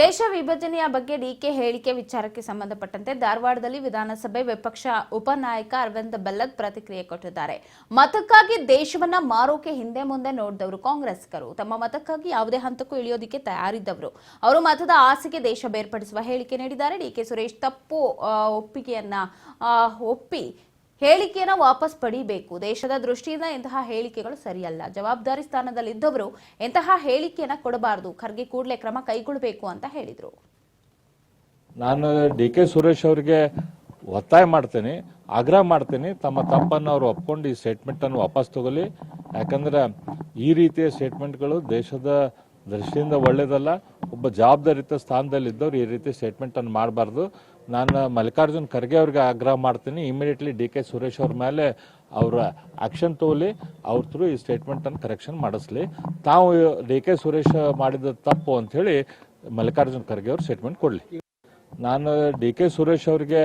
ದೇಶ ವಿಭಜನೆಯ ಬಗ್ಗೆ ಡಿಕೆ ಹೇಳಿಕೆ, ವಿಚಾರಕ್ಕೆ ಸಂಬಂಧಪಟ್ಟಂತೆ ಧಾರವಾಡದಲ್ಲಿ ವಿಧಾನಸಭೆ ವಿಪಕ್ಷ ಉಪನಾಯಕ ಅರವಿಂದ್ ಬೆಲ್ಲದ್ ಪ್ರತಿಕ್ರಿಯೆ ಕೊಟ್ಟಿದ್ದಾರೆ. ಮತಕ್ಕಾಗಿ ದೇಶವನ್ನ ಮಾರೋಕೆ ಹಿಂದೆ ಮುಂದೆ ನೋಡಿದವರು ಕಾಂಗ್ರೆಸ್ಕರು ತಮ್ಮ ಮತಕ್ಕಾಗಿ ಯಾವುದೇ ಹಂತಕ್ಕೂ ಇಳಿಯೋದಿಕ್ಕೆ ತಯಾರಿದ್ದವರು. ಅವರು ಮತದ ಆಸೆಗೆ ದೇಶ ಬೇರ್ಪಡಿಸುವ ಹೇಳಿಕೆ ನೀಡಿದ್ದಾರೆ. ಡಿಕೆ ಸುರೇಶ್ ತಪ್ಪು ಒಪ್ಪಿಗೆಯನ್ನ ಒಪ್ಪಿ ಹೇಳಿಕೆಯನ್ನ ವಾಪಸ್ ಪಡಿಬೇಕು. ದೇಶದ ದೃಷ್ಟಿಯಿಂದ ಇಂತಹ ಹೇಳಿಕೆಗಳು ಸರಿಯಲ್ಲ. ಜವಾಬ್ದಾರಿ ಸ್ಥಾನದಲ್ಲಿದ್ದವರು ಇಂತಹ ಹೇಳಿಕೆಯನ್ನ ಕೊಡಬಾರದು. ಖರ್ಗೆ ಕೂಡಲೇ ಕ್ರಮ ಕೈಗೊಳ್ಳಬೇಕು ಅಂತ ಹೇಳಿದರು. ನಾನು ಡಿ ಕೆ ಸುರೇಶ್ ಅವರಿಗೆ ಒತ್ತಾಯ ಮಾಡ್ತೇನೆ, ಆಗ್ರಹ ಮಾಡ್ತೇನೆ, ತಮ್ಮ ತಪ್ಪನ್ನು ಅವರು ಒಪ್ಕೊಂಡು ಈ ಸ್ಟೇಟ್ಮೆಂಟನ್ನು ವಾಪಸ್ ತಗೊಳ್ಳಿ. ಯಾಕಂದ್ರೆ ಈ ರೀತಿಯ ಸ್ಟೇಟ್ಮೆಂಟ್ಗಳು ದೇಶದ ದೃಷ್ಟಿಯಿಂದ ಒಳ್ಳೇದಲ್ಲ, ಒಬ್ಬ ಜವಾಬ್ದಾರಿತ ಸ್ಥಾನದಲ್ಲಿದ್ದವ್ರು ಈ ರೀತಿ ಸ್ಟೇಟ್ಮೆಂಟನ್ನು ಮಾಡಬಾರ್ದು. ನಾನು ಮಲ್ಲಿಕಾರ್ಜುನ್ ಖರ್ಗೆ ಅವ್ರಿಗೆ ಆಗ್ರಹ ಮಾಡ್ತೀನಿ. ಇಮಿಡಿಯೇಟ್ಲಿ ಡಿ ಕೆ ಸುರೇಶ್ ಅವ್ರ ಮೇಲೆ ಅವರ ಆಕ್ಷನ್ ತೋಲಿ, ಅವ್ರ ಥ್ರೂ ಈ ಸ್ಟೇಟ್ಮೆಂಟನ್ನು ಕರೆಕ್ಷನ್ ಮಾಡಿಸ್ಲಿ. ತಾವು ಡಿ ಕೆ ಸುರೇಶ್ ಮಾಡಿದ ತಪ್ಪು ಅಂಥೇಳಿ ಮಲ್ಲಿಕಾರ್ಜುನ್ ಖರ್ಗೆ ಅವ್ರು ಸ್ಟೇಟ್ಮೆಂಟ್ ಕೊಡಲಿ. ನಾನು ಡಿ ಕೆ ಸುರೇಶ್ ಅವರಿಗೆ